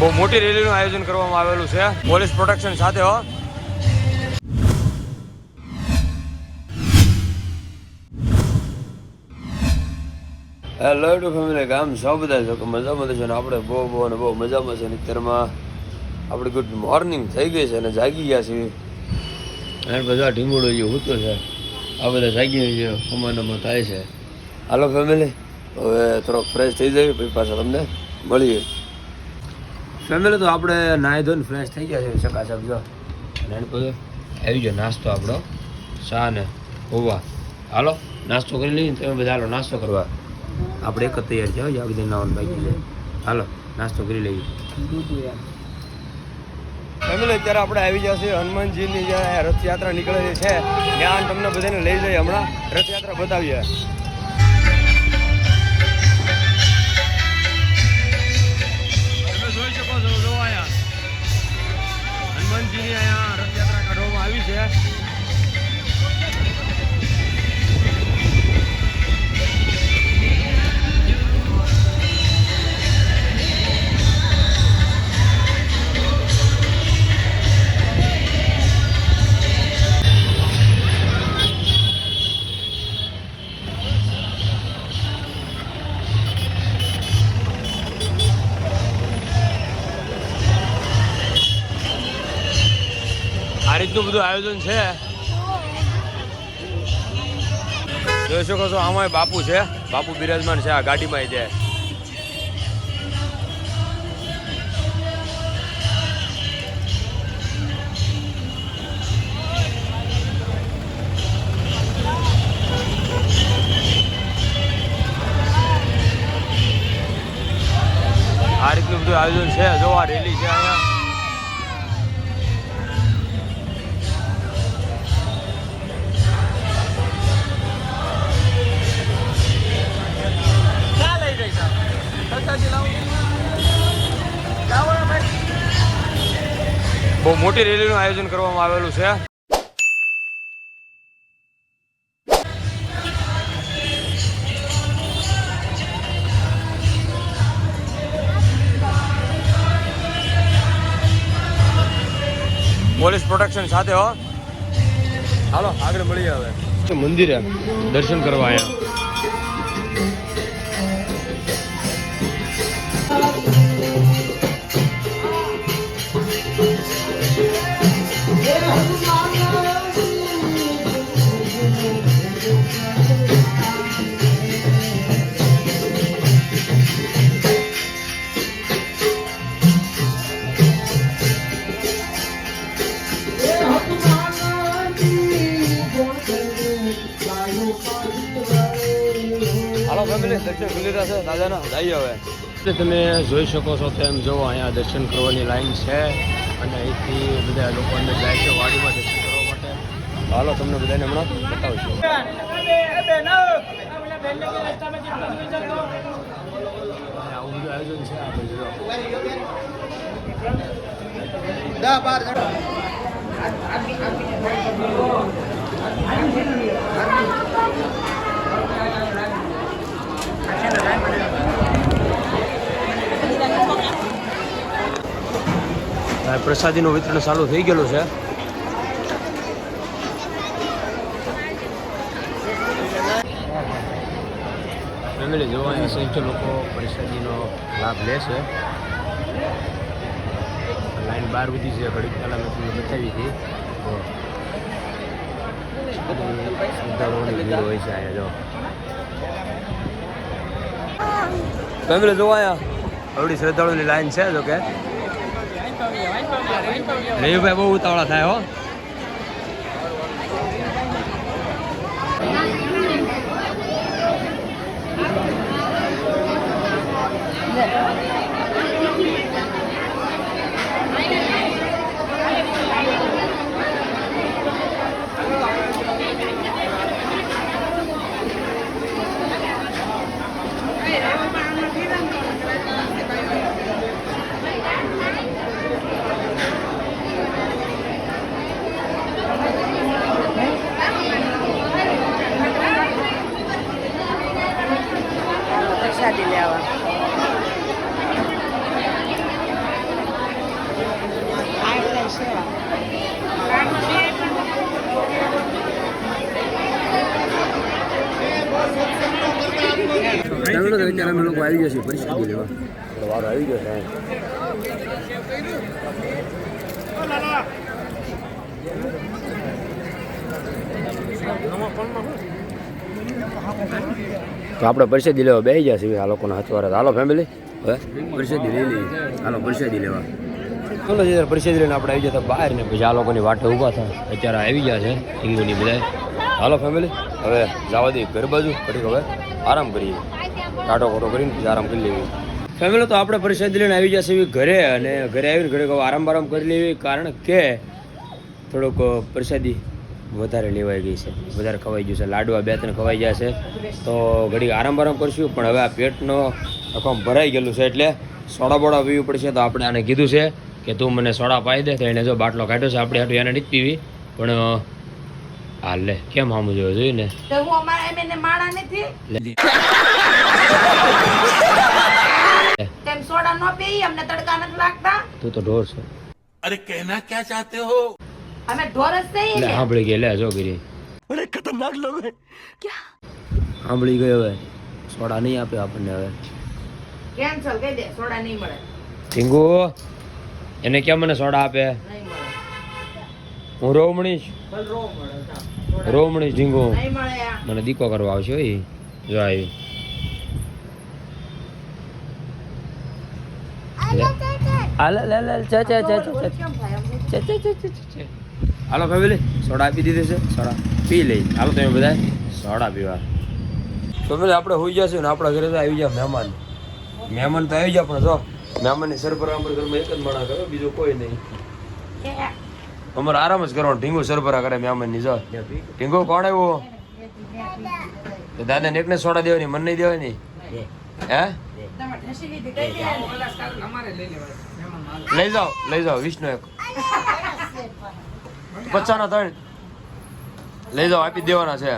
બહુ મોટી રેલીનું આયોજન કરવામાં આવેલું છે. પોલીસ પ્રોટેક્શન સાથે, હો. હેલો ટુ ફેમિલી ગામ સૌ બધા છો કે મજામાં છે ને આપણે બહુ બહુ અને બહુ મજામાં છે અત્યારમાં આપણે ગુડ મોર્નિંગ થઈ ગઈ છે અને જાગી ગયા છીએ. અને બધા ઢીંગોળો જે હોતો છે, આ બધા જાગી છે અમાનામાં થાય છે. હાલો ફેમિલી હવે થોડોક ફ્રેશ થઈ જાય પછી પાછા તમને મળીએ. ફેમિલી તો આપણે નાહી ધોઈને ફ્રેશ થઈ ગયા છે ચકાચક જો. અને પછી આવી ગયો નાસ્તો આપણો. ચા ને હોવા હાલો, નાસ્તો કરી લઈએ તમે બધા હાલો નાસ્તો કરવા. આપણે એક જ તૈયાર છે આ બધા નાવાનું બાકી હાલો, નાસ્તો કરી લઈએ. ફેમિલી અત્યારે આપણે આવી જશે હનુમાનજીની જે રથયાત્રા નીકળેલી છે. ત્યાં તમને બધાને લઈ જઈએ હમણાં. રથયાત્રા બતાવીએ. અહીંયા રથયાત્રા કાઢવામાં આવી છે. રીતનું બધું આયોજન છે. જોઈ શકો છો, આમાં બાપુ છે. બાપુ બિરાજમાન છે આ ગાડીમાં છે આ રીતનું બધું આયોજન છે. જો આ રેલી છે અહીંયા. મોટી રેલીનું આયોજન કરવામાં આવેલું છે. પોલીસ પ્રોટેક્શન સાથે હો. હાલો, આગળ મળીએ હવે. મંદિરે દર્શન કરવા અહીંયા દર્શન કરી લીધા છે. દાદાના, જઈએ હવે. તમે જોઈ શકો છો તેમ જો અહીંયા દર્શન કરવાની લાઈન છે. અને અહીંથી બધા લોકો અંદર જાય છે વાડીમાં દર્શન કરવા માટે. હાલો તમને બધાને હમણાં બતાવશું. આવું બધું આયોજન છે આ બધું પ્રસાદીનું વિતરણ ચાલુ થઈ ગયેલું છે. ફેમિલી જોવા સંયુક્ત લોકો પ્રસાદીનો લાભ લે છે. લાઈન બાર બધી છે, ઘડીક પહેલાં મેં તમને બતાવી હતી. શ્રદ્ધાળુઓની ભીડ હોય છે અહીંયા જોવા આવડી શ્રદ્ધાળુની લાઈન છે, જો કે. રેયુભાઈ બહુ ઉતાવળા થાય હો. અમે લોકો આવી ગયા છીએ પરિસ્થિતિ લેવા વાર આવી ગયો છે તો આપણે પરિષદી લેવા બે ગયા છીએ આ લોકોના હાથવારા હાલો ફેમિલી હવે પરિષદી લઈ લઈએ. હાલો પરિષદી લેવા. ચાલો જે પરિષદ લઈને આપણે આવી જતા બહાર ને પછી આ લોકોની વાટે ઊભા થાય અત્યારે આવી ગયા છે હિન્દુની બધા હાલો ફેમિલી હવે જવા દઈએ ઘર બાજુ. પછી હવે આરામ કરીએ. કાંટો ખોટો કરીને આરામ કરી લેવી. ફેમિલી, તો આપણે પરિષદ લઈને આવી જશે એવી ઘરે અને ઘરે આવીને ઘરે આરામ આરામ કરી લેવી, કારણ કે થોડુંક પ્રસાદી વધારે લેવાઈ ગઈ છે. વધારે ખવાઈ ગયું છે. લાડવા બે ત્રણ ખવાઈ ગયા છે. તો ઘડી આરામ આરામ કરશું, પણ હવે આ પેટનો આખો ભરાઈ ગયેલું છે એટલે સોડા બોડા પીવી પડશે. તો આપણે આને કીધું છે કે તું મને સોડા પાઈ દે, તો એને જો બાટલો કાઢ્યો છે, આપણે હાટું એને નથી પીવી. પણ હાલે કેમ સામું જોયો જોયું ને? તું તો ઢોર છો. અરે કહેના ક્યાં ચાહતે હો? અમે ઢોર જ નહીં સાંભળી ગઈ લે જો ગીરી. અરે ખતરનાક લોગ હે ક્યાં? સાંભળી ગયો હવે. સોડા નહીં આપે આપણને હવે. કેન્સલ કહી દે સોડા નહીં મળે. ઢીંગુ એને કેમ મને સોડા આપે? નહીં. હું રોમણીશ રોમણીશ ઢીંગુ. મને દીકો કરવા આવશે એ જો આવી. હાલો ફેમિલી સોડા આપી દીધી છે. સોડા પી લઈ. હાલો તમે બધા સોડા પીવા. ફેમિલી આપણે હોઈ જશે ને આપણા ઘરે તો આવી જાય મહેમાન. મહેમાન તો આવી જાય પણ જો મહેમાનની સરભરા પર ઘરમાં એક જ માણા કરો બીજો કોઈ નહીં. અમારે આરામ જ કરવાનો. ઢીંગો સરભરા કરે, મેં મહેમાનની જો ઢીંગો કોણ આવ્યો? તો દાદાને એકને સોડા દેવાની, મન નહીં દેવાની? હે? લઈ જાઓ લઈ જાઓ, વિષ્ણુ એક. પચાસના ત્રણ. લઈ જાઓ, આપી દેવાના છે.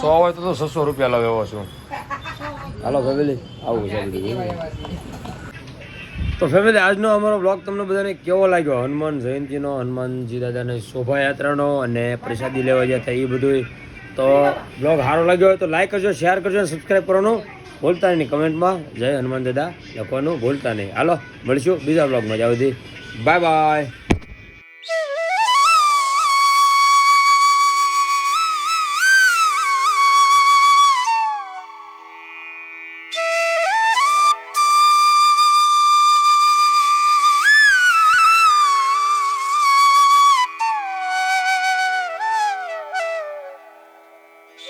સો હોય તો છસો રૂપિયા લાવે એવો છું. હાલો, ફેમિલી, આવું છે. તો ફેમિલી આજનો અમારો બ્લોગ તમને બધાને કેવો લાગ્યો? હનુમાન જયંતિનો, હનુમાનજી દાદાની શોભાયાત્રાનો અને પ્રસાદી લેવા જતા એ બધું તો બ્લોગ સારો લાગ્યો હોય તો લાઈક કરજો શેર કરજો અને સબસ્ક્રાઈબ કરવાનું ભૂલતા નહીં. કમેન્ટમાં જય હનુમાન દાદા લખવાનું ભૂલતા નહીં. હાલો, મળીશું બીજા બ્લોગમાં જાવ બાય બાય